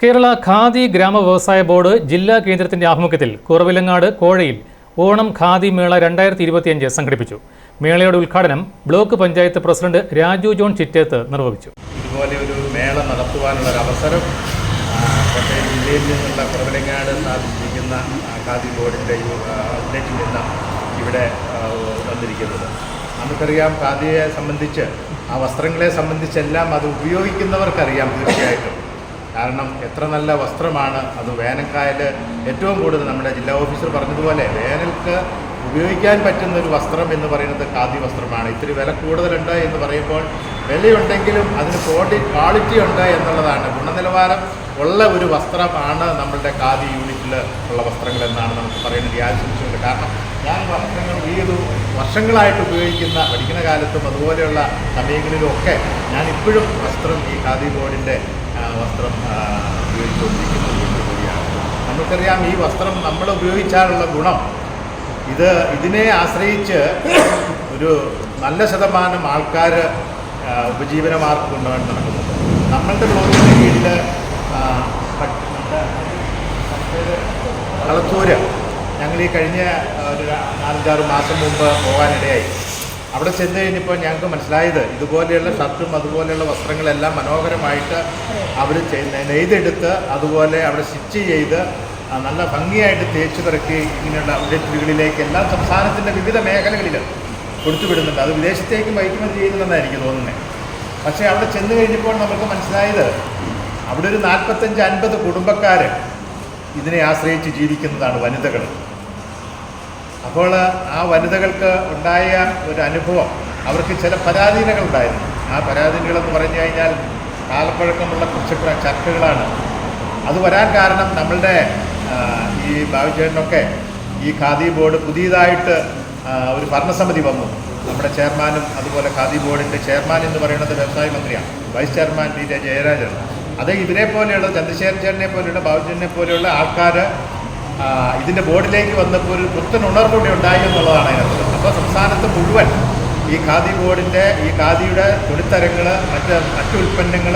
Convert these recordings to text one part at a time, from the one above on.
കേരള ഖാദി ഗ്രാമ വ്യവസായ ബോർഡ് ജില്ലാ കേന്ദ്രത്തിന്റെ ആഭിമുഖ്യത്തിൽ കുറവിലങ്ങാട് കോഴയിൽ ഓണം ഖാദി മേള രണ്ടായിരത്തി ഇരുപത്തിയഞ്ച് സംഘടിപ്പിച്ചു. മേളയുടെ ഉദ്ഘാടനം block panchayat president Raju John Chittethu നിർവഹിച്ചു. ഇതുപോലെ ഒരു മേള നടത്തുവാനുള്ള ഒരു അവസരം ജില്ലയിൽ നിന്നുള്ള കുറവിലങ്ങാട് സ്ഥാപിച്ചിരിക്കുന്ന ഖാദി ബോർഡിന്റെ നിന്ന് ഇവിടെ വന്നിരിക്കുന്നത്. നമുക്കറിയാം ഖാദിയെ സംബന്ധിച്ച് ആ വസ്ത്രങ്ങളെ സംബന്ധിച്ചെല്ലാം അത് ഉപയോഗിക്കുന്നവർക്കറിയാം തീർച്ചയായിട്ടും. കാരണം എത്ര നല്ല വസ്ത്രമാണ് അത് വേനൽക്കായൽ ഏറ്റവും കൂടുതൽ നമ്മുടെ ജില്ലാ ഓഫീസർ പറഞ്ഞതുപോലെ വേനൽക്ക് ഉപയോഗിക്കാൻ പറ്റുന്ന ഒരു വസ്ത്രം എന്ന് പറയുന്നത് ഖാദി വസ്ത്രമാണ്. ഇത്തിരി വില കൂടുതലുണ്ട് എന്ന് പറയുമ്പോൾ വിലയുണ്ടെങ്കിലും അതിന് ക്വാളിറ്റി ക്വാളിറ്റി ഉണ്ട് എന്നുള്ളതാണ്. ഗുണനിലവാരം ഉള്ള ഒരു വസ്ത്രമാണ് നമ്മളുടെ ഖാദി യൂണിറ്റിൽ ഉള്ള വസ്ത്രങ്ങൾ എന്നാണ് നമുക്ക് പറയുന്നത്. യാതൊരു കാരണം ഞാൻ വസ്ത്രങ്ങൾ ഈ ഒരു വർഷങ്ങളായിട്ട് ഉപയോഗിക്കുന്ന പഠിക്കുന്ന കാലത്തും അതുപോലെയുള്ള സമയങ്ങളിലും ഒക്കെ ഞാൻ ഇപ്പോഴും വസ്ത്രം ഈ ഖാദി ബോർഡിന്റെ വസ്ത്രം ഉപയോഗിച്ചുകൊണ്ടിരിക്കുന്നത് നമുക്കറിയാം ഈ വസ്ത്രം നമ്മൾ ഉപയോഗിച്ചാലുള്ള ഗുണം. ഇത് ഇതിനെ ആശ്രയിച്ച് ഒരു നല്ല ശതമാനം ആൾക്കാർ ഉപജീവനമാർഗം കൊണ്ടുപോകാൻ നടക്കുന്നുണ്ട് നമ്മളുടെ ബ്ലോക്കിന്റെ കീഴിൽ കളത്തൂര് ഞങ്ങൾ ഈ കഴിഞ്ഞ ഒരു നാലഞ്ചാറ് മാസം മുമ്പ് പോകാനിടയായി. അവിടെ ചെന്ന് കഴിഞ്ഞപ്പോൾ ഞങ്ങൾക്ക് മനസ്സിലായത് ഇതുപോലെയുള്ള ഷർട്ടും അതുപോലെയുള്ള വസ്ത്രങ്ങളെല്ലാം മനോഹരമായിട്ട് അവർ നെയ്തെടുത്ത് അതുപോലെ അവിടെ സ്റ്റിച്ച് ചെയ്ത് നല്ല ഭംഗിയായിട്ട് തേച്ച് തിറക്കി ഇങ്ങനെയുള്ള ഔട്ട്ലെറ്റുകളിലേക്ക് എല്ലാ സംസ്ഥാനത്തിന്റെ വിവിധ മേഖലകളിൽ കൊടുത്തുവിടുന്നുണ്ട് അത് വിദേശത്തേക്ക് കയറ്റുമതി ചെയ്യുന്നുണ്ടെന്നാണ് എനിക്ക് തോന്നുന്നത് പക്ഷേ അവിടെ ചെന്ന് കഴിഞ്ഞപ്പോൾ നമുക്ക് മനസ്സിലായത് അവിടെ ഒരു നാൽപ്പത്തഞ്ച് അൻപത് കുടുംബക്കാർ ഇതിനെ ആശ്രയിച്ച് ജീവിക്കുന്നതാണ് വനിതകൾ. അപ്പോൾ ആ വനിതകൾക്ക് ഉണ്ടായ ഒരു അനുഭവം അവർക്ക് ചില പരാധീനകൾ ഉണ്ടായിരുന്നു. ആ പരാധീനകളെന്ന് പറഞ്ഞു കഴിഞ്ഞാൽ കാലപ്പഴക്കമുള്ള കുറച്ച് ചർക്കകളാണ്. അത് വരാൻ കാരണം നമ്മളുടെ ഈ ബാബുചേട്ടനൊക്കെ ഈ ഖാദി ബോർഡ് പുതിയതായിട്ട് ഒരു ഭരണസമിതി വന്നു. നമ്മുടെ ചെയർമാനും അതുപോലെ ഖാദി ബോർഡിന്റെ ചെയർമാൻ എന്ന് പറയുന്നത് വ്യവസായ മന്ത്രിയാണ്. Vice chairman P Jayarajan. അത് ഇവരെ പോലെയുള്ള ചന്ദ്രശേഖരൻ ചേട്ടനെ പോലെയുള്ള ബാബുചേട്ടനെ പോലെയുള്ള ആൾക്കാർ ഇതിന്റെ ബോർഡിലേക്ക് വന്നപ്പോൾ ഒരു പുത്തൻ ഉണർവുകൂടി ഉണ്ടായി എന്നുള്ളതാണ് അതിനകത്ത് അപ്പോൾ സംസ്ഥാനത്ത് മുഴുവൻ ഈ ഖാദി ബോർഡിന്റെ ഈ ഖാദിയുടെ തുണിത്തരങ്ങൾ മറ്റ് മറ്റു ഉൽപ്പന്നങ്ങൾ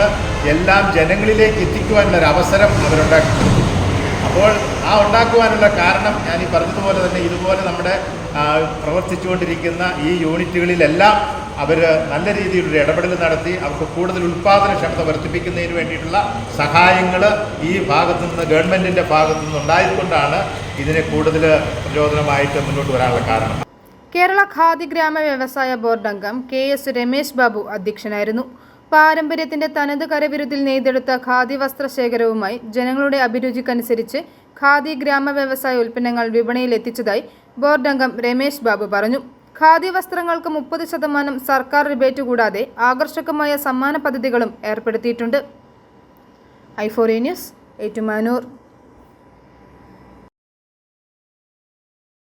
എല്ലാം ജനങ്ങളിലേക്ക് എത്തിക്കുവാനുള്ള ഒരു അവസരം അവരുണ്ടാക്കി. അപ്പോൾ ആ ഉണ്ടാക്കുവാനുള്ള കാരണം ഞാൻ ഈ പറഞ്ഞതുപോലെ തന്നെ ഇതുപോലെ നമ്മുടെ പ്രവർത്തിച്ചുകൊണ്ടിരിക്കുന്ന ഈ യൂണിറ്റുകളിലെല്ലാം അവർ നല്ല രീതിയിലൊരു ഇടപെടൽ നടത്തി അവർക്ക് കൂടുതൽ ഉൽപ്പാദനക്ഷമത വർദ്ധിപ്പിക്കുന്നതിന് വേണ്ടിയിട്ടുള്ള സഹായങ്ങൾ ഈ ഭാഗത്തു നിന്ന് ഗവൺമെന്റിന്റെ ഭാഗത്തു നിന്ന് ഉണ്ടായതുകൊണ്ടാണ് ഇതിനെ കൂടുതൽ പ്രചോദനമായിട്ട് മുന്നോട്ട് വരാനുള്ള കാരണം. കേരള ഖാദി ഗ്രാമ വ്യവസായ ബോർഡ് അംഗം കെ എസ് രമേശ് ബാബു അധ്യക്ഷനായിരുന്നു. പാരമ്പര്യത്തിന്റെ തനത് കരവിരുതിൽ നെയ്തെടുത്ത ഖാദി വസ്ത്രശേഖരവുമായി ജനങ്ങളുടെ അഭിരുചിക്കനുസരിച്ച് ഖാദി ഗ്രാമ വ്യവസായ ഉൽപ്പന്നങ്ങൾ വിപണിയിൽ എത്തിച്ചതായി ബോർഡ് അംഗം രമേശ് ബാബു പറഞ്ഞു. ഖാദി വസ്ത്രങ്ങൾക്ക് മുപ്പത് ശതമാനം സർക്കാർ റിബേറ്റ് കൂടാതെ ആകർഷകമായ സമ്മാന പദ്ധതികളും ഏർപ്പെടുത്തിയിട്ടുണ്ട്. Euphoria news Ettumanoor.